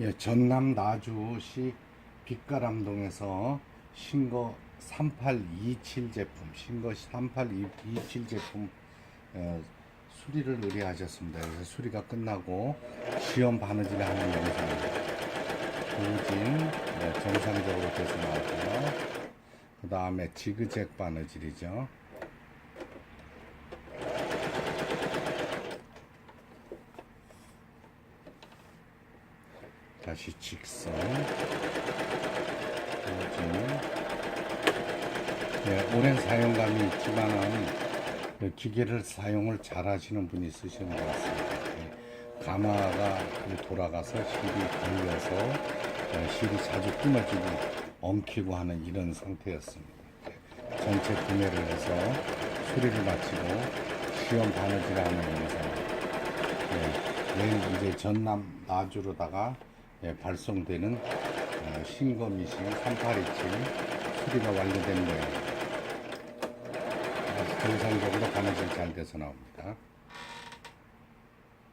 예, 전남 나주시 빛가람동에서 신거 3827 제품, 신거 3827 제품 어, 수리를 의뢰하셨습니다. 그래서 수리가 끝나고 시험 바느질 하는 영상입니다. 부진 네, 정상적으로 돼서 나왔고요. 그 다음에 지그잭 바느질이죠. 다시 직선 네, 오랜 사용감이 있지만은 그 기계를 사용을 잘 하시는 분이 쓰시는 것 같습니다. 네, 가마가 그 돌아가서 실이 걸려서 어, 실이 자주 끊어지고 엉키고 하는 이런 상태였습니다. 네, 전체 구매를 해서 수리를 마치고 시험 바느질 하는 영상입니다. 네, 내일 이제 전남 나주로다가 예, 발송되는 어, 신거미신 3827 수리가 완료된. 아주 정상적으로 바느질 잘 돼서 나옵니다.